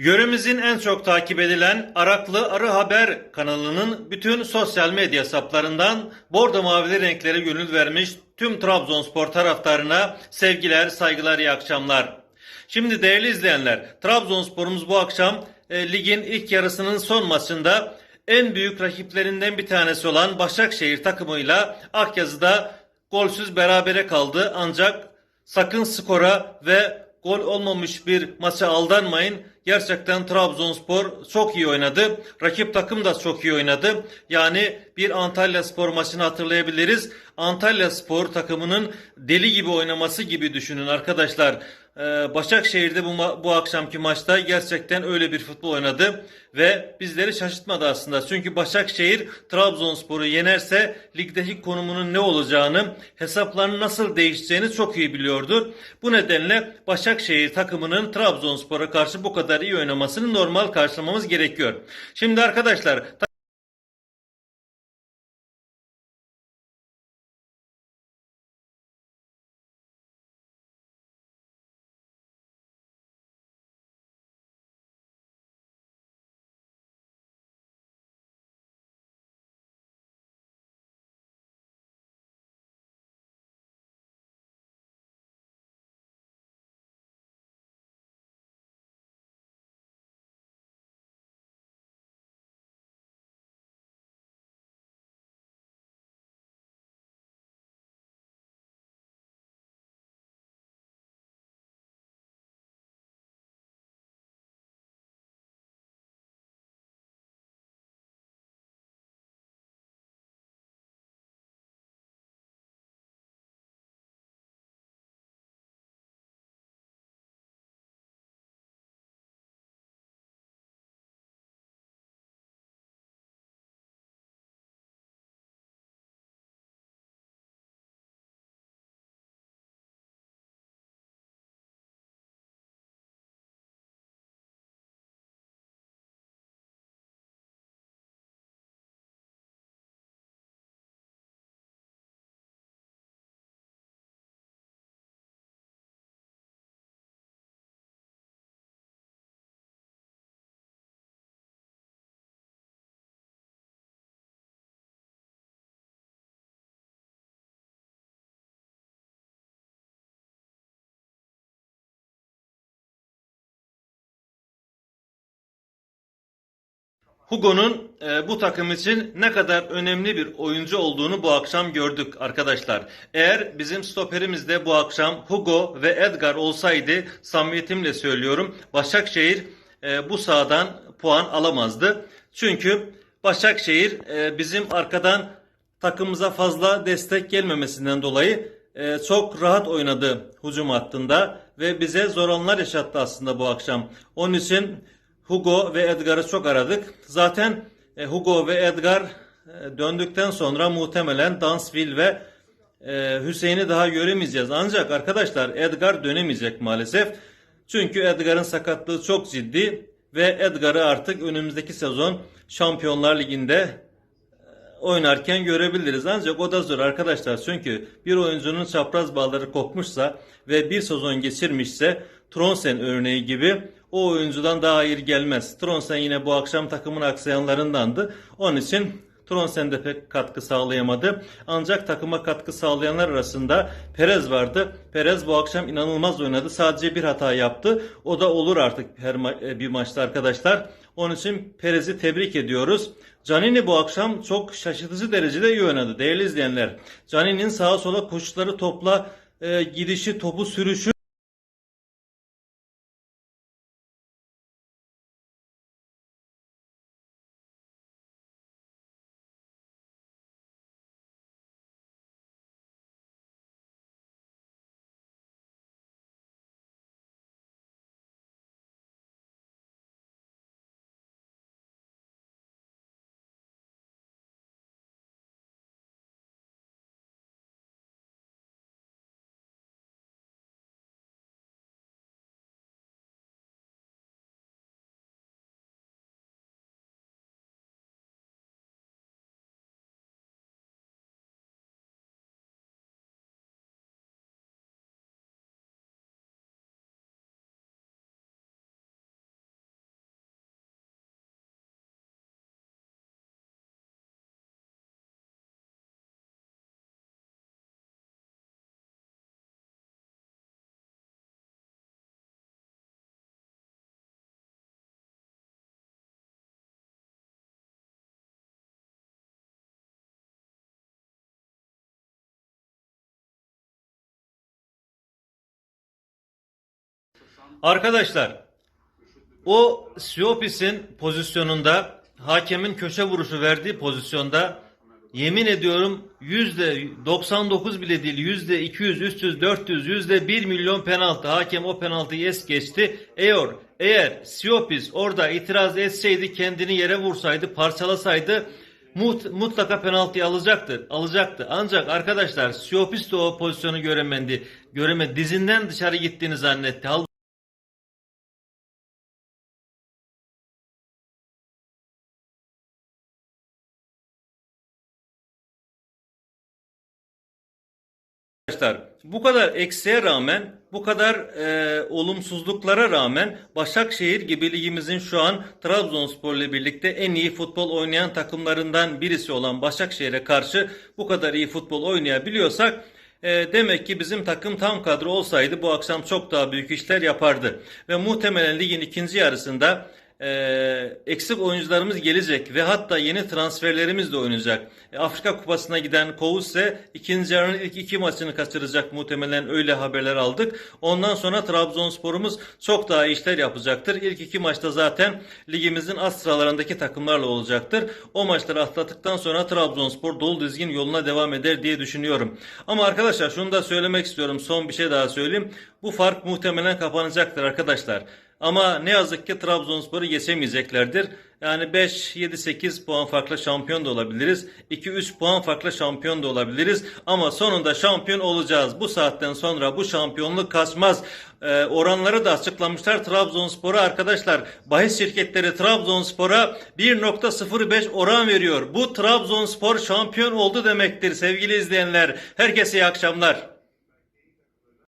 Yöremizin en çok takip edilen Araklı Arı Haber kanalının bütün sosyal medya hesaplarından bordo mavili renklere gönül vermiş tüm Trabzonspor taraftarına sevgiler, saygılar, iyi akşamlar. Şimdi değerli izleyenler, Trabzonspor'umuz bu akşam e, ligin ilk yarısının son maçında en büyük rakiplerinden bir tanesi olan Başakşehir takımıyla Akyazı'da golsüz berabere kaldı. Ancak sakın skora ve gol olmamış bir maça aldanmayın. Gerçekten Trabzonspor çok iyi oynadı. Rakip takım da çok iyi oynadı. Yani bir Antalya Spor maçını hatırlayabiliriz. Antalya Spor takımının deli gibi oynaması gibi düşünün arkadaşlar. Ee, Başakşehir'de bu, bu akşamki maçta gerçekten öyle bir futbol oynadı ve bizleri şaşırtmadı aslında. Çünkü Başakşehir Trabzonspor'u yenerse ligdeki konumunun ne olacağını, hesaplarının nasıl değişeceğini çok iyi biliyordu. Bu nedenle Başakşehir takımının Trabzonspor'a karşı bu kadar iyi oynamasını normal karşılamamız gerekiyor. Şimdi arkadaşlar Hugo'nun e, bu takım için ne kadar önemli bir oyuncu olduğunu bu akşam gördük arkadaşlar. Eğer bizim stoperimizde bu akşam Hugo ve Edgar olsaydı samimiyetimle söylüyorum Başakşehir e, bu sahadan puan alamazdı. Çünkü Başakşehir e, bizim arkadan takımımıza fazla destek gelmemesinden dolayı e, çok rahat oynadı hücum hattında ve bize zor anlar yaşattı aslında bu akşam. Onun için Hugo ve Edgar'ı çok aradık. Zaten e, Hugo ve Edgar e, döndükten sonra muhtemelen Dansville ve e, Hüseyin'i daha göremeyeceğiz. Ancak arkadaşlar Edgar dönemeyecek maalesef. Çünkü Edgar'ın sakatlığı çok ciddi ve Edgar'ı artık önümüzdeki sezon Şampiyonlar Ligi'nde oynarken görebiliriz. Ancak o da zor arkadaşlar. Çünkü bir oyuncunun çapraz bağları kopmuşsa ve bir sezon geçirmişse Tronsen örneği gibi o oyuncudan daha iyi gelmez. Tronsen yine bu akşam takımın aksayanlarındandı. Onun için Tronsen de pek katkı sağlayamadı. Ancak takıma katkı sağlayanlar arasında Perez vardı. Perez bu akşam inanılmaz oynadı. Sadece bir hata yaptı. O da olur artık her ma- bir maçta arkadaşlar. Onun için Perez'i tebrik ediyoruz. Canini bu akşam çok şaşırtıcı derecede iyi oynadı değerli izleyenler. Canini'nin sağa sola koşuları topla e, gidişi, topu sürüşü Arkadaşlar o Siopis'in pozisyonunda hakemin köşe vuruşu verdiği pozisyonda yemin ediyorum yüzde 99 bile değil yüzde 200 300 400 yüzde 1 milyon penaltı hakem o penaltıyı es geçti. Eğer eğer Siopis orada itiraz etseydi kendini yere vursaydı parçalasaydı mut- mutlaka penaltıyı alacaktı. Alacaktı. Ancak arkadaşlar Siopis de o pozisyonu göremedi. Göremedi. Dizinden dışarı gittiğini zannetti. Arkadaşlar bu kadar eksiğe rağmen bu kadar e, olumsuzluklara rağmen Başakşehir gibi ligimizin şu an Trabzonspor ile birlikte en iyi futbol oynayan takımlarından birisi olan Başakşehir'e karşı bu kadar iyi futbol oynayabiliyorsak e, demek ki bizim takım tam kadro olsaydı bu akşam çok daha büyük işler yapardı. Ve muhtemelen ligin ikinci yarısında e, eksik oyuncularımız gelecek ve hatta yeni transferlerimiz de oynayacak. E, Afrika Kupası'na giden Kovuse ikinci yarının ilk iki maçını kaçıracak muhtemelen öyle haberler aldık. Ondan sonra Trabzonspor'umuz çok daha işler yapacaktır. İlk iki maçta zaten ligimizin az sıralarındaki takımlarla olacaktır. O maçları atlattıktan sonra Trabzonspor dolu dizgin yoluna devam eder diye düşünüyorum. Ama arkadaşlar şunu da söylemek istiyorum. Son bir şey daha söyleyeyim. Bu fark muhtemelen kapanacaktır arkadaşlar. Ama ne yazık ki Trabzonspor'u geçemeyeceklerdir. Yani 5, 7, 8 puan farklı şampiyon da olabiliriz. 2, 3 puan farklı şampiyon da olabiliriz. Ama sonunda şampiyon olacağız. Bu saatten sonra bu şampiyonluk kaçmaz. Ee, oranları da açıklamışlar Trabzonspor'a arkadaşlar. Bahis şirketleri Trabzonspor'a 1.05 oran veriyor. Bu Trabzonspor şampiyon oldu demektir sevgili izleyenler. Herkese iyi akşamlar.